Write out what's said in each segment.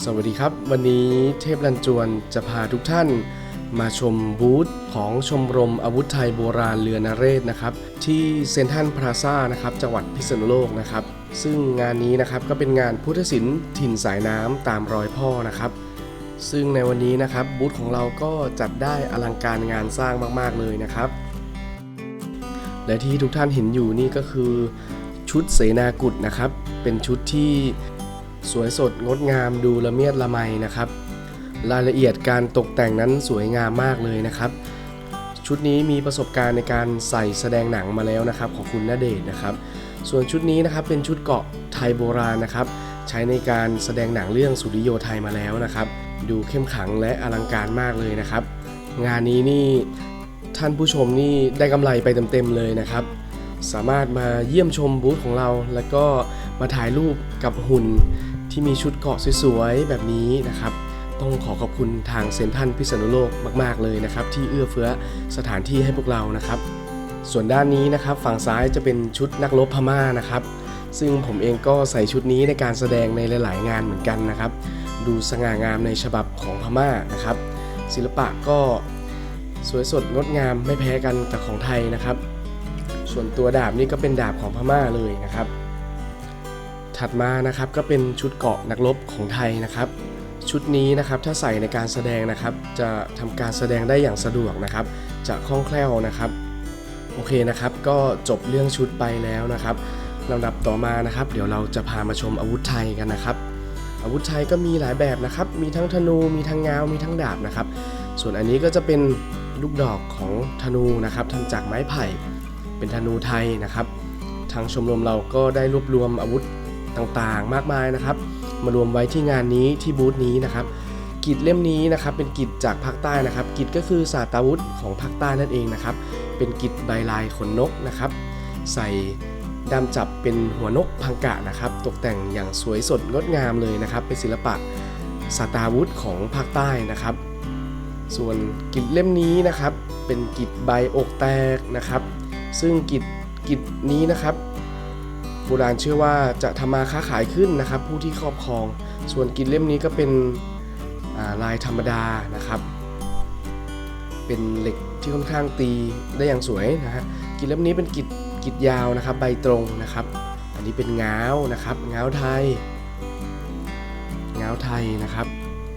สวัสดีครับ วันนี้เทพลันจวนจะพาทุกท่าน มาชมบูธของชมรมอาวุธไทยโบราณเรือนเรศนะครับ ที่เซนทรัลพลาซ่านะครับจังหวัดพิษณุโลกนะครับ ซึ่งงานนี้นะครับก็เป็นงานพุทธศิลป์ถิ่นสายน้ำตามรอยพ่อนะครับ ซึ่งในวันนี้นะครับบูธของเราก็จัดได้อลังการงานสร้างมากๆเลยนะครับ และที่ทุกท่านเห็นอยู่นี่ก็คือชุดเสนากุฎนะครับ เป็นชุดที่ สวยสดงดงามดูละเมียดละไมนะครับ รายละเอียดการตกแต่งนั้นสวยงามมากเลยนะครับ ชุดนี้มีประสบการณ์ในการใส่แสดงหนังมาแล้วนะครับ ของคุณณเดชนะครับ ส่วนชุดนี้นะครับเป็นชุดเกาะไทยโบราณนะครับ ใช้ในการแสดงหนังเรื่องสุริโยไทยมาแล้วนะครับ ดูเข้มขังและอลังการมากเลยนะครับ งานนี้นี่ท่านผู้ชมนี่ได้กำไรไปเต็มๆเลยนะครับสามารถมาเยี่ยมชมบูธของเรา แล้วก็มาถ่ายรูปกับหุ่น ที่มีชุดเกาะสวยๆแบบนี้นะครับ ต้องขอขอบคุณทางเซนทรัลพิษณุโลกมากๆเลยนะครับ ที่เอื้อเฟื้อสถานที่ให้พวกเรานะครับ ส่วนด้านนี้นะครับ ฝั่งซ้ายจะเป็นชุดนักรบพม่านะครับ ซึ่งผมเองก็ใส่ชุดนี้ในการแสดงในหลาย ๆ งานเหมือนกันนะครับ ดูสง่างามในฉบับของพม่านะครับ ศิลปะก็สวยสดงดงามไม่แพ้กันกับของไทยนะครับ ส่วนตัวดาบนี่ก็เป็นดาบของพม่าเลยนะครับ ถัดมานะครับก็เป็นชุดเกาะนักรบของไทยนะครับ ชุดนี้นะครับถ้าใส่ในการแสดงนะครับ จะทำการแสดงได้อย่างสะดวกนะครับ จะคล่องแคล่วนะครับ โอเคนะครับ ก็จบเรื่องชุดไปแล้วนะครับลำดับต่อมานะครับ เดี๋ยวเราจะพามาชมอาวุธไทยกันนะครับ อาวุธไทยก็มีหลายแบบนะครับ มีทั้งธนูมีทั้งงาวมีทั้งดาบนะครับ ส่วนอันนี้ก็จะเป็นลูกดอกของธนูนะครับทำจากไม้ไผ่ เป็นธนูไทยนะครับ ทางชมรมเราก็ได้รวบรวมอาวุธ ต่างๆ มากมายนะครับ มารวมไว้ที่งานนี้ที่บูธนี้นะครับกิจเล่มนี้นะครับเป็นกิจจากภาคใต้นะครับ กิจก็คือศาสตราวุธของภาคใต้นั่นเองนะครับ เป็นกิจใบลายขนนกนะครับ ใส่ดามจับเป็นหัวนกพังกะนะครับ ตกแต่งอย่างสวยสดงดงามเลยนะครับ เป็นศิลปะศาสตราวุธของภาคใต้นะครับ ส่วนกิจเล่มนี้นะครับ เป็นกิจใบอกแตกนะครับ ซึ่งกิจกิจนี้นะครับ โบราณเชื่อว่าจะทำมาค้าขายขึ้นนะครับ ผู้ที่ครอบครอง ส่วนกิจเล่มนี้ก็เป็นลายธรรมดานะครับ เป็นเหล็กที่ค่อนข้างตีได้อย่างสวยนะฮะกิจเล่มนี้เป็นกิจกิจยาวนะครับ ใบตรงนะครับ อันนี้เป็นง้าวนะครับง้าวไทยง้าวไทยนะครับ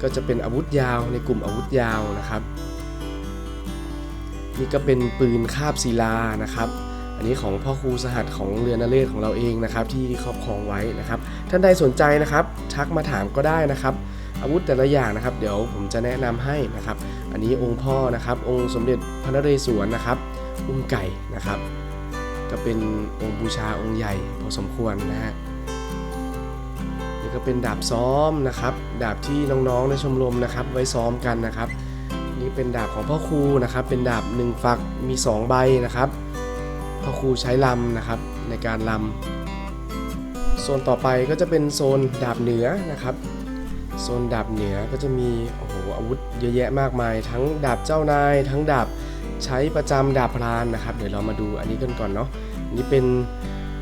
ก็จะเป็นอาวุธยาวในกลุ่มอาวุธยาวนะครับ นี่ก็เป็นปืนคาบศิลานะครับ อันนี้ของพ่อครูสหัสของเรือนเรศของเราเองนะครับที่ครอบครองไว้นะครับ ท่านใดสนใจนะครับทักมาถามก็ได้นะครับ อาวุธแต่ละอย่างนะครับ เดี๋ยวผมจะแนะนำให้นะครับ อันนี้องค์พ่อนะครับ องค์สมเด็จพระนเรศวรนะครับอุ้มไก่นะครับ ก็เป็นองค์บูชาองค์ใหญ่พอสมควรนะฮะนี่ก็เป็นดาบซ้อมนะครับ ดาบที่น้องๆในชมรมนะครับ ไว้ซ้อมกันนะครับ นี่เป็นดาบของพ่อครูนะครับ เป็นดาบหนึ่งฝักมี 2 ใบนะครับ พ่อครูใช้ลำนะครับในการลำโซนต่อไปก็จะเป็นโซนดาบเหนือนะครับโซนดาบเหนือก็จะมีโอ้โหอาวุธเยอะแยะมากมาย ทั้งดาบเจ้านาย ทั้งดาบใช้ประจำดาบพรานนะครับ เดี๋ยวเรามาดูอันนี้กันก่อนเนาะอันนี้เป็น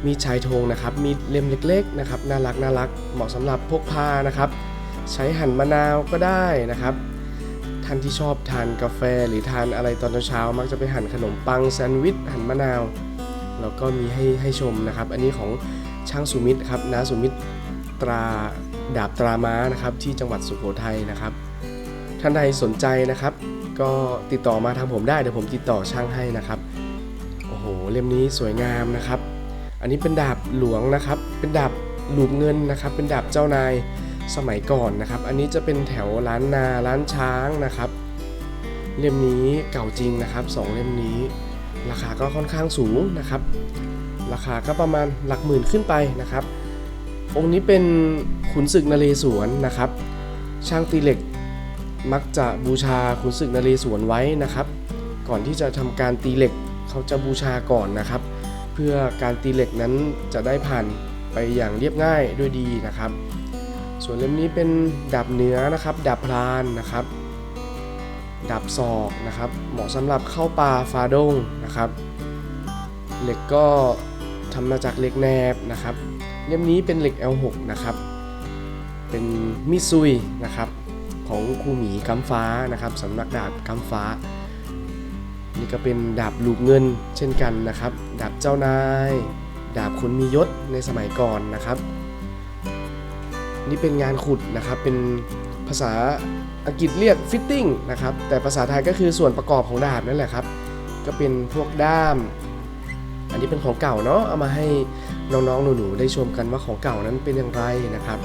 มีชายโทงนะครับมีเล่มเล็กๆนะครับน่ารักน่ารักเหมาะสำหรับพกพานะครับ ใช้หั่นมะนาวก็ได้นะครับานที่ชอบทานกาแฟหรือทานอะไรตอนเช้ามักจะไปหั่นขนมปังแซนด์วิชหั่นมะนาวแล้วก็มีให้ให้ชมนะครับ อันนี้ของช่างสุมิตรครับนาสุมิตรตราดาบตราม้านะครับที่จังหวัดสุโขทัยนะครับ ท่านใดสนใจนะครับ ก็ติดต่อมาทางผมได้เดี๋ยวผมติดต่อช่างให้นะครับโอ้โหเล่มนี้สวยงามนะครับ อันนี้เป็นดาบหลวงนะครับ เป็นดาบหลูบเงินนะครับ เป็นดาบเจ้านาย สมัยก่อนนะครับ อันนี้จะเป็นแถวร้านนาร้านช้างนะครับ เล่มนี้เก่าจริงนะครับสองเล่มนี้ ราคาก็ค่อนข้างสูงนะครับ ราคาก็ประมาณหลักหมื่นขึ้นไปนะครับ องค์นี้เป็นขุนศึกนเรศวรนะครับ ช่างตีเหล็กมักจะบูชาขุนศึกนเรศวรไว้นะครับ ก่อนที่จะทำการตีเหล็กเขาจะบูชาก่อนนะครับ เพื่อการตีเหล็กนั้นจะได้ผ่านไปอย่างเรียบง่ายด้วยดีนะครับ ส่วนเล่มนี้เป็นดาบเหนือนะครับดาบพรานนะครับดาบศอกนะครับ เหมาะสำหรับเข้าป่าฟาดงนะครับ เหล็กก็ทำมาจากเหล็กแนบนะครับ เล่มนี้เป็นเหล็ก L6 นะครับ เป็นมิซุยนะครับของครูหมีกำฟ้านะครับสำนักดาบกำฟ้า นี่ก็เป็นดาบลูกเงินเช่นกันนะครับ ดาบเจ้านาย ดาบคนมียศในสมัยก่อนนะครับ นี่เป็นงานขุดนะครับ เป็นภาษาอังกฤษเรียกฟิตติ้งนะครับ แต่ภาษาไทยก็คือส่วนประกอบของดาบนั่นแหละครับ ก็เป็นพวกด้าม อันนี้เป็นของเก่าเนาะ เอามาให้น้องๆหนูๆได้ชมกันว่าของเก่านั้นเป็นอย่างไรนะครับ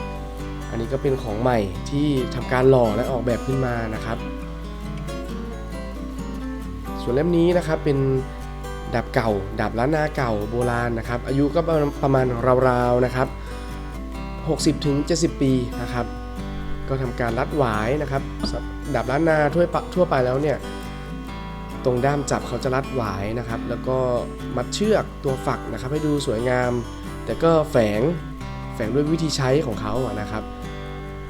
อันนี้ก็เป็นของใหม่ที่ทำการหล่อและออกแบบขึ้นมานะครับ ส่วนเล่มนี้นะครับเป็นดาบเก่าดาบล้านนาเก่าโบราณนะครับ อายุก็ประมาณราวๆนะครับ 60ถึง70 ปีนะครับ ก็ทำการรัดหวายนะครับดาบล้านนาทั่วไปทั่วไปแล้วเนี่ยตรงด้ามจับเขาจะรัดหวายนะครับ แล้วก็มัดเชือกตัวฝักนะครับ ให้ดูสวยงาม แต่ก็แฝงแฝงด้วยวิธีใช้ของเขาอะนะครับ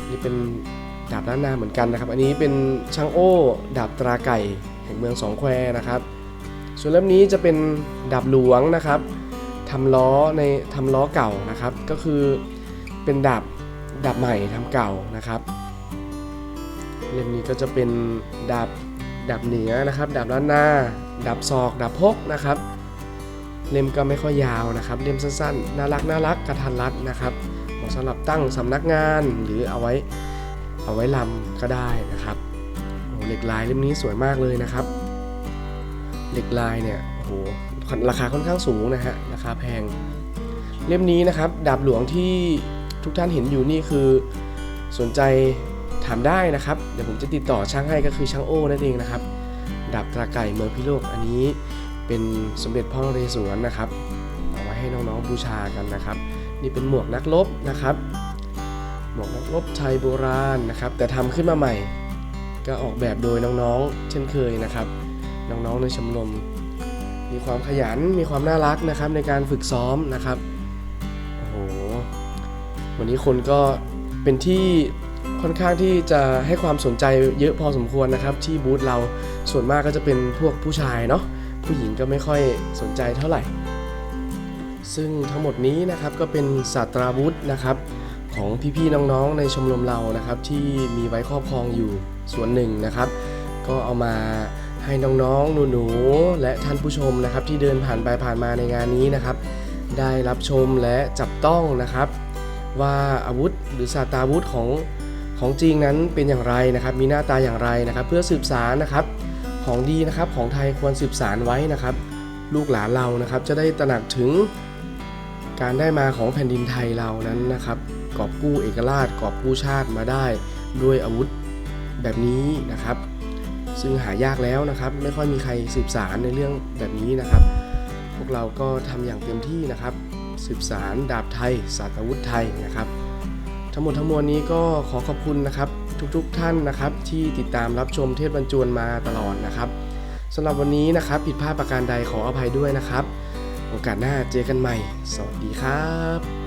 นี่เป็นดาบล้านนาเหมือนกันนะครับ อันนี้เป็นช่างโอ้ดาบตราไก่แห่งเมืองสองแควนะครับส่วนเล่มนี้จะเป็นดาบหลวงนะครับทำล้อในทำล้อเก่านะครับ ก็คือ เป็นดาบดาบใหม่ทำเก่านะครับเล่มนี้ก็จะเป็นดาบดาบเหนือนะครับดาบล้านหน้าดาบศอกดาบพกนะครับ เล่มก็ไม่ค่อยยาวนะครับ เล่มสั้นๆน่ารักน่ารักกระทันรัดนะครับเหมาะสำหรับตั้งสำนักงานหรือเอาไว้เอาไว้ลำก็ได้นะครับโอ้เหล็กลายเล่มนี้สวยมากเลยนะครับ เหล็กลายเนี่ยโอ้โหราคาค่อนข้างสูงนะฮะราคาแพง เล่มนี้นะครับดาบหลวงที่ ทุกท่านเห็นอยู่นี่คือสนใจถามได้นะครับ เดี๋ยวผมจะติดต่อช่างให้ก็คือช่างโอ้นั่นเองนะครับดาบตราไก่เมืองพิโลกอันนี้เป็นสมเด็จพ่อเรศวรนะครับเอาไว้ให้น้องๆบูชากันนะครับ นี่เป็นหมวกนักรบนะครับ หมวกนักรบไทยโบราณนะครับ แต่ทำขึ้นมาใหม่ ก็ออกแบบโดยน้องๆ เช่นเคยนะครับ น้องๆในชมรมมีความขยันมีความน่ารักนะครับในการฝึกซ้อมนะครับ วันนี้คนก็เป็นที่ค่อนข้างที่จะให้ความสนใจเยอะพอสมควรนะครับ ที่บูธเราส่วนมากก็จะเป็นพวกผู้ชายเนาะผู้หญิงก็ไม่ค่อยสนใจเท่าไหร่ ซึ่งทั้งหมดนี้นะครับก็เป็นศาสตราวุธนะครับของพี่ๆน้องๆในชมรมเรานะครับที่มีไว้ครอบครองอยู่ส่วนหนึ่งนะครับ ก็เอามาให้น้องๆหนูๆและท่านผู้ชมนะครับที่เดินผ่านไปผ่านมาในงานนี้นะครับ ได้รับชมและจับต้องนะครับ ว่าอาวุธหรือศาสตราวุธของของจริงนั้นเป็นอย่างไรนะครับ มีหน้าตาอย่างไรนะครับ เพื่อสืบสารนะครับของดีนะครับของไทยควรสืบสารไว้นะครับ ลูกหลานเรานะครับจะได้ตระหนักถึงการได้มาของแผ่นดินไทยเรานั้นนะครับกอบกู้เอกราชกอบกู้ชาติมาได้ด้วยอาวุธแบบนี้นะครับ ซึ่งหายากแล้วนะครับ ไม่ค่อยมีใครสืบสารในเรื่องแบบนี้นะครับ พวกเราก็ทำอย่างเต็มที่นะครับ สืบสารดาบไทยศาสตราวุธไทยนะครับ ทั้งหมดทั้งมวลนี้ก็ขอขอบคุณนะครับทุกๆทท่านนะครับ ที่ติดตามรับชมเทพบรรจวนมาตลอดนะครับสำหรับวันนี้นะครับผิดพลาดประการใดขออภัยด้วยนะครับ โอกาสหน้าเจอกันใหม่ สวัสดีครับ